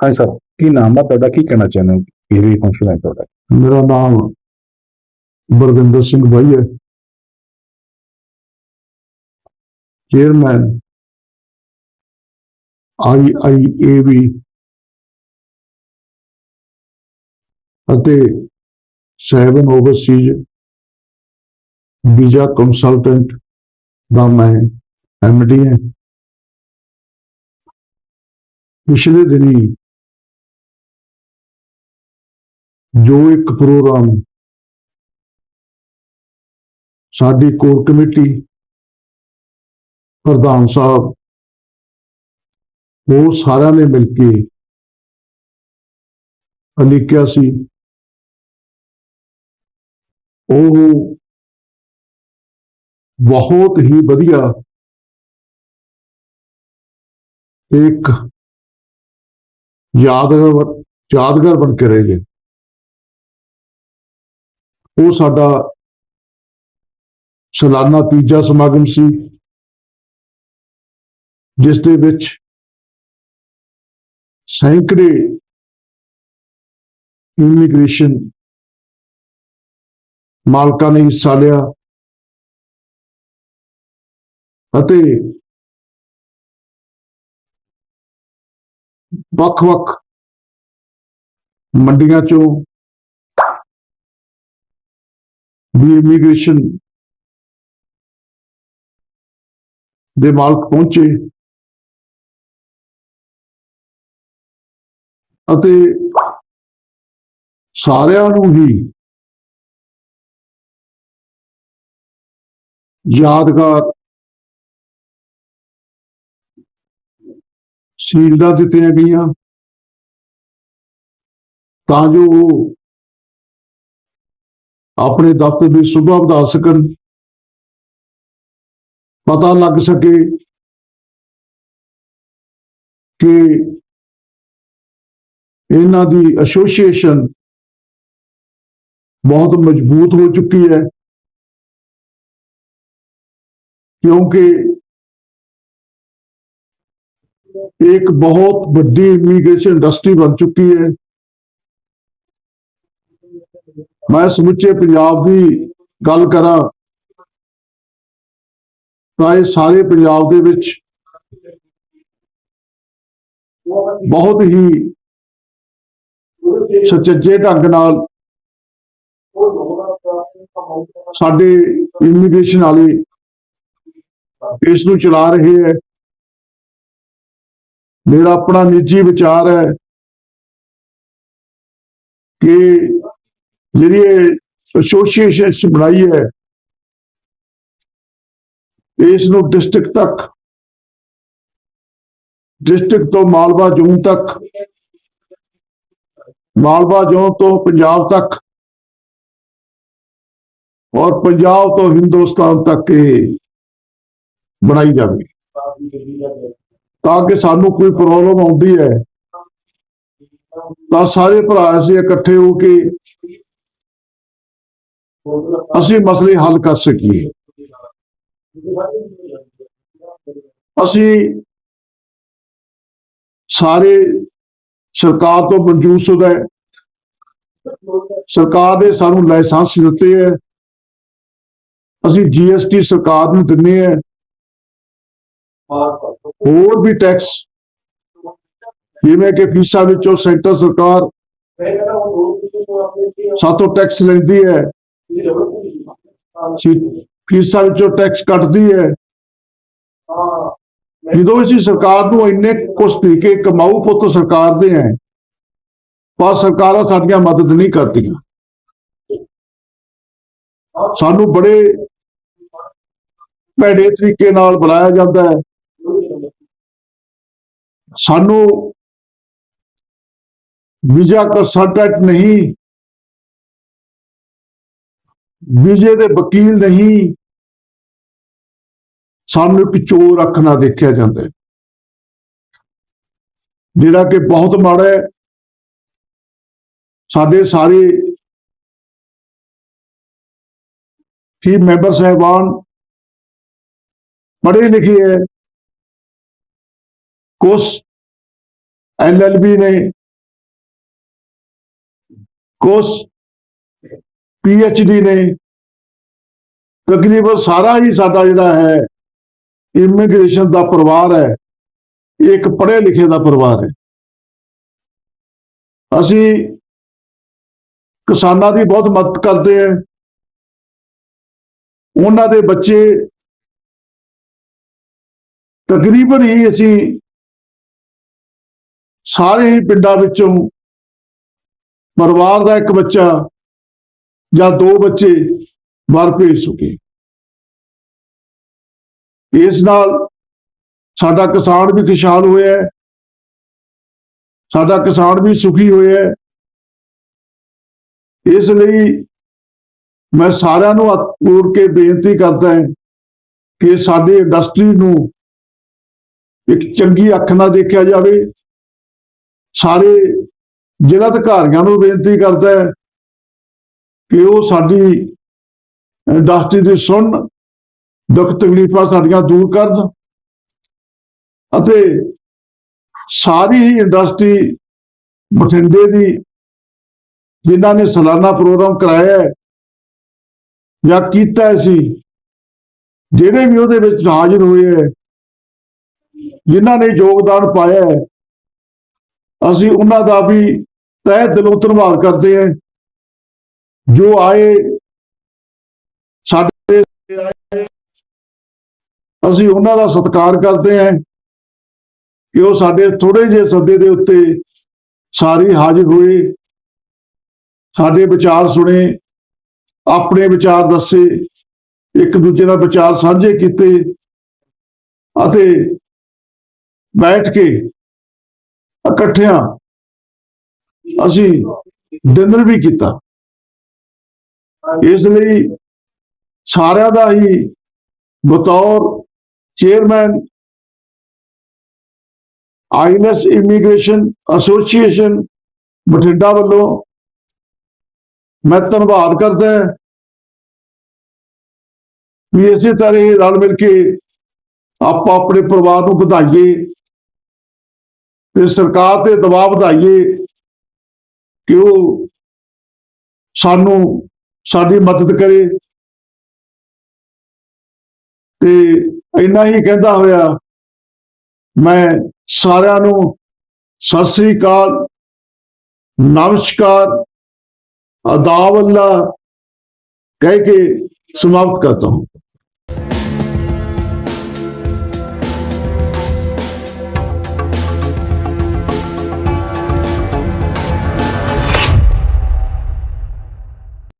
ਹਾਂਜੀ ਸਰ ਕੀ ਨਾਮ ਆ? ਤੁਹਾਡਾ ਕੀ ਕਹਿਣਾ ਚਾਹੁੰਦੇ ਹੋ? ਇਹ ਵੀ ਫੰਕਸ਼ਨ ਹੈ ਤੁਹਾਡਾ। ਮੇਰਾ ਨਾਮ ਬਰਵਿੰਦਰ ਸਿੰਘ ਬਾਈ ਹੈ। Chairman I I A V ਅਤੇ ਸੈਵਨ ਓਵਰਸੀਜ਼ ਵੀਜ਼ਾ ਕੰਸਲਟੈਂਟ ਦਾ ਮੈਂ ਐਮਡੀ ਹਾਂ। ਪਿਛਲੇ ਦਿਨੀ ਜੋ ਇੱਕ ਪ੍ਰੋਗਰਾਮ ਸਾਡੀ ਕੋਰ ਕਮੇਟੀ ਪ੍ਰਧਾਨ ਸਾਹਿਬ, ਉਹ ਸਾਰਿਆਂ ਨੇ ਮਿਲ ਕੇ ਅਲੀਕਿਆ ਸੀ। ਉਹ ਬਹੁਤ ਹੀ ਵਧੀਆ ਇੱਕ ਯਾਦਗਾਰ ਯਾਦਗਾਰ ਬਣ ਕੇ ਰਹੇਗੇ ਉਹ ਸਾਡਾ ਸਾਲਾਨਾ ਤੀਜਾ ਸਮਾਗਮ ਸੀ, ਜਿਸ ਦੇ ਵਿੱਚ ਸੈਂਕੜੇ ਇਮੀਗ੍ਰੇਸ਼ਨ ਮਾਲਕਾਂ ਨੇ ਹਿੱਸਾ ਲਿਆ ਅਤੇ ਵੱਖ-ਵੱਖ ਮੰਡੀਆਂ ਚੋਂ ਵੀ ਇਮੀਗ੍ਰੇਸ਼ਨ ਦੇ ਮਾਲਕ ਪਹੁੰਚੇ ਅਤੇ ਸਾਰਿਆਂ ਨੂੰ ਹੀ ਯਾਦਗਾਰ ਸ਼ੀਲਡਾਂ ਦਿੱਤੀਆਂ ਗਈਆਂ ਤਾਂ ਜੋ ਉਹ ਆਪਣੇ ਦਫ਼ਤਰ ਦੀ ਸੁਭਾ ਵਧਾ ਸਕਣ ਪਤਾ ਲੱਗ ਸਕੇ ਕਿ ਇਹਨਾਂ ਦੀ ਐਸੋਸੀਏਸ਼ਨ ਬਹੁਤ ਮਜ਼ਬੂਤ ਹੋ ਚੁੱਕੀ ਹੈ। ਕਿਉਂਕਿ ਇੱਕ ਬਹੁਤ ਵੱਡੀ ਇਮੀਗ੍ਰੇਸ਼ਨ ਇੰਡਸਟਰੀ ਬਣ ਚੁੱਕੀ ਹੈ। ਮੈਂ ਸਮੁੱਚੇ ਪੰਜਾਬ ਦੀ ਗੱਲ ਕਰਾਂ ਤਾਂ ਇਹ ਸਾਰੇ ਪੰਜਾਬ ਦੇ ਵਿੱਚ ਬਹੁਤ ਹੀ ਸੁਚੱਜੇ ਢੰਗ ਨਾਲ ਸਾਡੇ ਇਮੀਗ੍ਰੇਸ਼ਨ ਵਾਲੇ ਇਸ ਨੂੰ ਚਲਾ ਰਹੇ ਹੈ। ਮੇਰਾ ਆਪਣਾ ਨਿੱਜੀ ਵਿਚਾਰ ਹੈ ਕਿ ਜਿਹੜੀ ਇਹ ਐਸੋਸੀਏਸ਼ਨ ਬਣਾਈ ਹੈ, ਇਸ ਨੂੰ ਡਿਸਟ੍ਰਿਕਟ ਤੱਕ ਡਿਸਟ੍ਰਿਕਟ ਤੋਂ ਮਾਲਵਾ ਜ਼ੋਨ ਤੱਕ, ਮਾਲਵਾ ਜ਼ੋਨ ਤੋਂ ਪੰਜਾਬ ਤੱਕ ਔਰ ਪੰਜਾਬ ਤੋਂ ਹਿੰਦੁਸਤਾਨ ਤੱਕ ਇਹ ਬਣਾਈ ਜਾਵੇ। ਤਾਂ ਕਿ ਸਾਨੂੰ ਕੋਈ ਪ੍ਰੋਬਲਮ ਆਉਂਦੀ ਹੈ, ਤਾਂ ਸਾਰੇ ਭਰਾ ਅਸੀਂ ਇਕੱਠੇ ਹੋ ਕੇ ਅਸੀਂ ਮਸਲੇ ਹੱਲ ਕਰ ਸਕੀਏ। ਅਸੀਂ ਸਾਰੇ ਸਰਕਾਰ ਤੋਂ ਮਨਜ਼ੂਰਸ਼ੁਦਾ ਹੈ ਸਰਕਾਰ ਨੇ ਸਾਨੂੰ ਲਾਇਸੈਂਸ ਦਿੱਤੇ ਹੈ। ਅਸੀਂ ਜੀਐਸਟੀ ਸਰਕਾਰ ਨੂੰ ਦਿੰਨੇ ਹੈ। ਹੋਰ ਵੀ ਟੈਕਸ ਜਿਵੇਂ ਕਿ ਫੀਸਾਂ ਵਿੱਚੋਂ ਸੈਂਟਰ ਸਰਕਾਰ ਸਾਤੋਂ ਟੈਕਸ ਲੈਂਦੀ ਹੈ। ਫੀਸਾਂ ਵਿੱਚੋਂ ਟੈਕਸ ਕੱਟਦੀ ਹੈ। ਜਦੋਂ ਅਸੀਂ ਸਰਕਾਰ ਨੂੰ ਇੰਨੇ ਕੁਛ ਦੇ ਕੇ ਕਮਾਊ ਪੁੱਤ ਸਰਕਾਰ ਦੇ ਹੈ ਪਰ ਸਰਕਾਰਾਂ ਸਾਡੀਆਂ ਮਦਦ ਨਹੀਂ ਕਰਦੀਆਂ। ਸਾਨੂੰ ਬੜੇ ਭੈੜੇ ਤਰੀਕੇ ਨਾਲ ਬੁਲਾਇਆ ਜਾਂਦਾ ਹੈ। ਸਾਨੂੰ ਵੀਜ਼ਾ ਕੰਸਲਟੈਂਟ ਨਹੀਂ ਵਿਜੇ ਦੇ ਵਕੀਲ ਨਹੀਂ, ਸਾਨੂੰ ਇੱਕ ਚੋਰ ਅੱਖ ਨਾਲ ਦੇਖਿਆ ਜਾਂਦਾ ਹੈ। ਜਿਹੜਾ ਕਿ ਬਹੁਤ ਮਾੜਾ ਹੈ। ਸਾਡੇ ਸਾਰੇ ਹੀ ਮੈਂਬਰ ਸਾਹਿਬਾਨ ਪੜ੍ਹੇ ਲਿਖੇ ਹੈ। ਕੁਛ ਐਲਐਲਬੀ ਨੇ, ਕੁਛ ਪੀਐਚਡੀ ਨੇ ਤਕਰੀਬਨ ਸਾਰਾ ਹੀ ਸਾਡਾ ਜਿਹੜਾ ਹੈ ਇਮੀਗ੍ਰੇਸ਼ਨ ਦਾ ਪਰਿਵਾਰ ਹੈ, ਇਹ ਇੱਕ ਪੜ੍ਹੇ ਲਿਖੇ ਦਾ ਪਰਿਵਾਰ ਹੈ। ਅਸੀਂ ਕਿਸਾਨਾਂ ਦੀ ਬਹੁਤ ਮਦਦ ਕਰਦੇ ਹਾਂ। ਉਹਨਾਂ ਦੇ ਬੱਚੇ ਤਕਰੀਬਨ ਹੀ ਅਸੀਂ ਸਾਰੇ ਹੀ ਪਿੰਡਾਂ ਵਿੱਚੋਂ ਪਰਿਵਾਰ ਦਾ ਇੱਕ ਬੱਚਾ ਜਾਂ ਦੋ ਬੱਚੇ ਬਾਹਰ ਭੇਜ ਚੁੱਕੇ। ਇਸ ਨਾਲ ਸਾਡਾ ਕਿਸਾਨ ਵੀ ਖੁਸ਼ਹਾਲ ਹੋਇਆ ਹੈ। ਸਾਡਾ ਕਿਸਾਨ ਵੀ ਸੁਖੀ ਹੋਇਆ ਹੈ। ਇਸ ਲਈ ਮੈਂ ਸਾਰਿਆਂ ਨੂੰ ਹੱਥ ਜੋੜ ਕੇ ਬੇਨਤੀ ਕਰਦਾ ਹਾਂ ਕਿ ਸਾਡੀ ਇੰਡਸਟਰੀ ਨੂੰ ਇੱਕ ਚੰਗੀ ਅੱਖ ਨਾਲ ਦੇਖਿਆ ਜਾਵੇ। ਸਾਰੇ ਜ਼ਿਲ੍ਹਾ ਅਧਿਕਾਰੀਆਂ ਨੂੰ ਬੇਨਤੀ ਕਰਦਾ ਹੈ ਕਿ ਉਹ ਸਾਡੀ ਇੰਡਸਟਰੀ ਦੀ ਸੁਣ, ਦੁੱਖ ਤਕਲੀਫਾਂ ਸਾਡੀਆਂ ਦੂਰ ਕਰਨ ਅਤੇ ਸਾਰੀ ਹੀ ਇੰਡਸਟਰੀ ਬਠਿੰਡੇ ਦੀ, ਜਿਨ੍ਹਾਂ ਨੇ ਸਾਲਾਨਾ ਪ੍ਰੋਗਰਾਮ ਕਰਾਇਆ ਜਾਂ ਕੀਤਾ ਸੀ, ਜਿਹੜੇ ਵੀ ਉਹਦੇ ਵਿੱਚ ਹਾਜ਼ਰ ਹੋਏ ਹੈ, ਜਿਨ੍ਹਾਂ ਨੇ ਯੋਗਦਾਨ ਪਾਇਆ ਅਸੀਂ ਉਹਨਾਂ ਦਾ ਵੀ ਤਹਿ ਦਿਲੋਂ ਧੰਨਵਾਦ ਕਰਦੇ ਹਾਂ। ਜੋ ਆਏ, ਸਾਡੇ ਆਏ। ਅਸੀਂ ਉਹਨਾਂ ਦਾ ਸਤਿਕਾਰ ਕਰਦੇ ਹਾਂ ਕਿ ਉਹ ਸਾਡੇ ਥੋੜੇ ਜਿਹੇ ਸੱਦੇ ਦੇ ਉੱਤੇ ਸਾਰੇ ਹਾਜ਼ਰ ਹੋਏ, ਸਾਡੇ ਵਿਚਾਰ ਸੁਣੇ, ਆਪਣੇ ਵਿਚਾਰ ਦੱਸੇ ਇੱਕ ਦੂਜੇ ਨਾਲ ਵਿਚਾਰ ਸਾਂਝੇ ਕੀਤੇ ਅਤੇ ਬੈਠ ਕੇ ਇਕੱਠਿਆਂ ਅਸੀਂ ਡਿਨਰ ਵੀ ਕੀਤਾ। ਇਸ ਲਈ ਸਾਰਿਆਂ ਦਾ ਹੀ ਬਤੌਰ ਚੇਅਰਮੈਨ ਆਈਨਸ ਇਮੀਗ੍ਰੇਸ਼ਨ ਐਸੋਸੀਏਸ਼ਨ ਬਠਿੰਡਾ ਵੱਲੋਂ ਮੈਂ ਧੰਨਵਾਦ ਕਰਦਾ ਵੀ ਇਸੇ ਤਰ੍ਹਾਂ ਹੀ ਰਲ ਮਿਲ ਕੇ ਆਪਾਂ ਆਪਣੇ ਪਰਿਵਾਰ ਨੂੰ ਵਧਾਈਏ ਤੇ ਸਰਕਾਰ ਤੇ ਦਬਾਅ ਵਧਾਈਏ ਕਿ ਉਹ ਸਾਨੂੰ ਸਾਡੀ ਮਦਦ ਕਰੇ। ਤੇ ਇੰਨਾ ਹੀ ਕਹਿੰਦਾ ਹੋਇਆ, ਮੈਂ ਸਾਰਿਆਂ ਨੂੰ ਸਤਿ ਸ੍ਰੀ ਅਕਾਲ, ਨਮਸਕਾਰ ਅਦਾਬ ਅੱਲਾ ਕਹਿ ਕੇ ਸਮਾਪਤ ਕਰਦਾ ਹਾਂ।